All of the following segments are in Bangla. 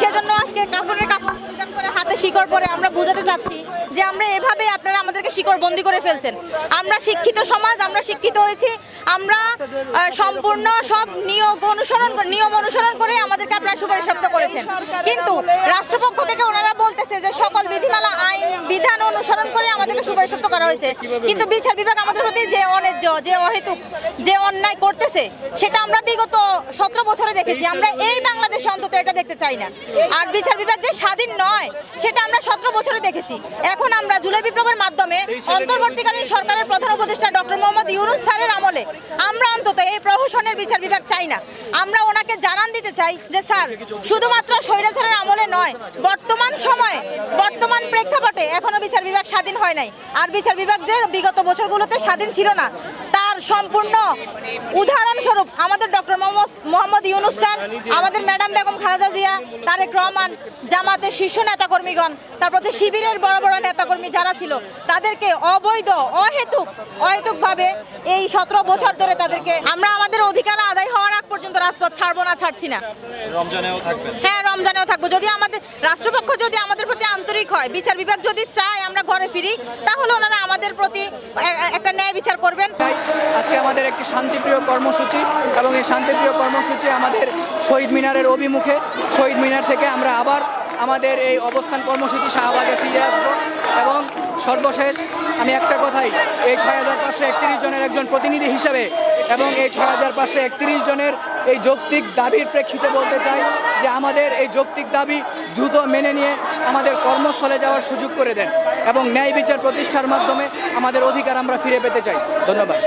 সেজন্য আজকে কাপড়ের কাপড় করে হাতে শিকড় পরে আমরা বোঝাতে চাচ্ছি যে আমরা এভাবে আপনারা আমাদেরকে শিকড় বন্দি করে ফেলছেন। আমরা শিক্ষিত সমাজ, আমরা শিক্ষিত হয়েছি। আমরা সম্পূর্ণ সব নিয়ম অনুসরণ নিয়ম অনুসরণ করে আমাদেরকে আপনারা সুপারিশপ্ত করেছেন। কিন্তু রাষ্ট্রপক্ষ থেকে ওনারা বলতেছে যে সকল বিধিমালা, আইন, বিধান অনুসরণ করে আমাদেরকে সুপারিশপ্ত করা হয়েছে। কিন্তু বিচার বিভাগ আমাদের প্রতি যে অন্যায্য যে অহেতুক যে অন্যায় করতেছে, সেটা আমরা বিগত সতেরো বছরে দেখেছি। আমরা এই বাংলাদেশে অন্তত এটা দেখতে চাই না। আর বিচার বিভাগ যে স্বাধীন নয়, সেটা আমরা সতেরো বছরে দেখেছি। এখন আমরা জুলাই বিপ্লবের মাধ্যমে অন্তর্বর্তীকালীন সরকারের প্রধান উপদেষ্টা ডক্টর মোহাম্মদ ইউনুস স্যারের আমলে আমরা অন্তত এই প্রহসনের বিচার বিভাগ চাই না। আমরা ওনাকে জানান দিতে চাই যে, স্যার, শুধুমাত্র স্বৈরাচারের আমলে নয়, বর্তমান সময়ে প্রেক্ষাপটে এখনও বিচার বিভাগ স্বাধীন হয় নাই। আর বিচার বিভাগ যে বিগত বছরগুলোতে স্বাধীন ছিল না তার সম্পূর্ণ উদাহরণস্বরূপ আমাদের ডক্টর মোহাম্মদ ইউনুস স্যার আমাদের ম্যাডাম বেগম খালেদা জিয়া তারেক রহমান জামাতের শীর্ষ নেতাকর্মীগণ তারপর যে শিবিরের বড় বড় নেতাকর্মী যারা ছিল তাদেরকে অবৈধ অহেতুক অহেতুকভাবে এই সতেরো বছর ধরে তাদেরকে আমরা আমাদের অধিকার আদায় হওয়ার আগ পর্যন্ত রাজপথ ছাড়বো না ছাড়ছি না। রমজানেও হ্যাঁ রমজানেও থাকব। যদি আমাদের রাষ্ট্রপক্ষ যদি আন্তরিক হয়। বিচার বিভাগ যদি চায় আমরা ঘরে ফিরি, তাহলে ওনারা আমাদের প্রতি একটা ন্যায় বিচার করবেন। আজকে আমাদের একটি শান্তিপ্রিয় কর্মসূচি এবং এই শান্তিপ্রিয় কর্মসূচি আমাদের শহীদ মিনারের অভিমুখে। শহীদ মিনার থেকে আমরা আবার আমাদের এই অবস্থান কর্মসূচি শাহবাগে ফিরে আসব এবং সর্বশেষ আমি একটা কথাই, এই ছয় হাজার পাঁচশো একত্রিশ জনের একজন প্রতিনিধি হিসেবে এবং এই ছয় হাজার পাঁচশো একত্রিশ জনের এই যৌক্তিক দাবির প্রেক্ষিতে বলতে চাই যে আমাদের এই যৌক্তিক দাবি দ্রুত মেনে নিয়ে আমাদের কর্মস্থলে যাওয়ার সুযোগ করে দেন এবং ন্যায় বিচার প্রতিষ্ঠার মাধ্যমে আমাদের অধিকার আমরা ফিরে পেতে চাই। ধন্যবাদ।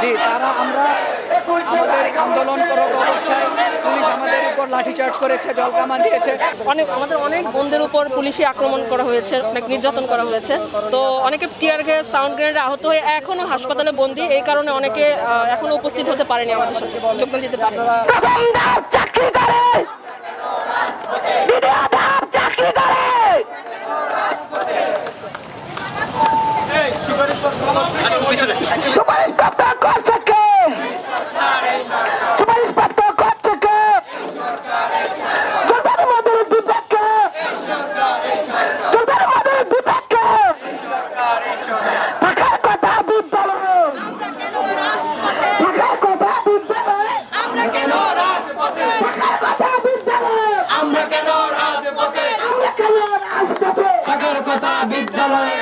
জি, তারা আমরা আমাদের আন্দোলন করত উপর লাঠিচার্জ করেছে জলকামান দিয়েছে। অনেক আমাদের অনেক বোনদের উপর পুলিশে আক্রমণ করা হয়েছে অনেক নির্যাতন করা হয়েছে। তো অনেকে টিয়ার গ্যাস সাউন্ড গ্রেনেডে আহত হয়ে এখনও হাসপাতালে বন্দি। এই কারণে অনেকে এখনও উপস্থিত হতে পারেনি আমাদের সাথে। যোগদান দিতে চাকরি করে! বিদ্যালয়ে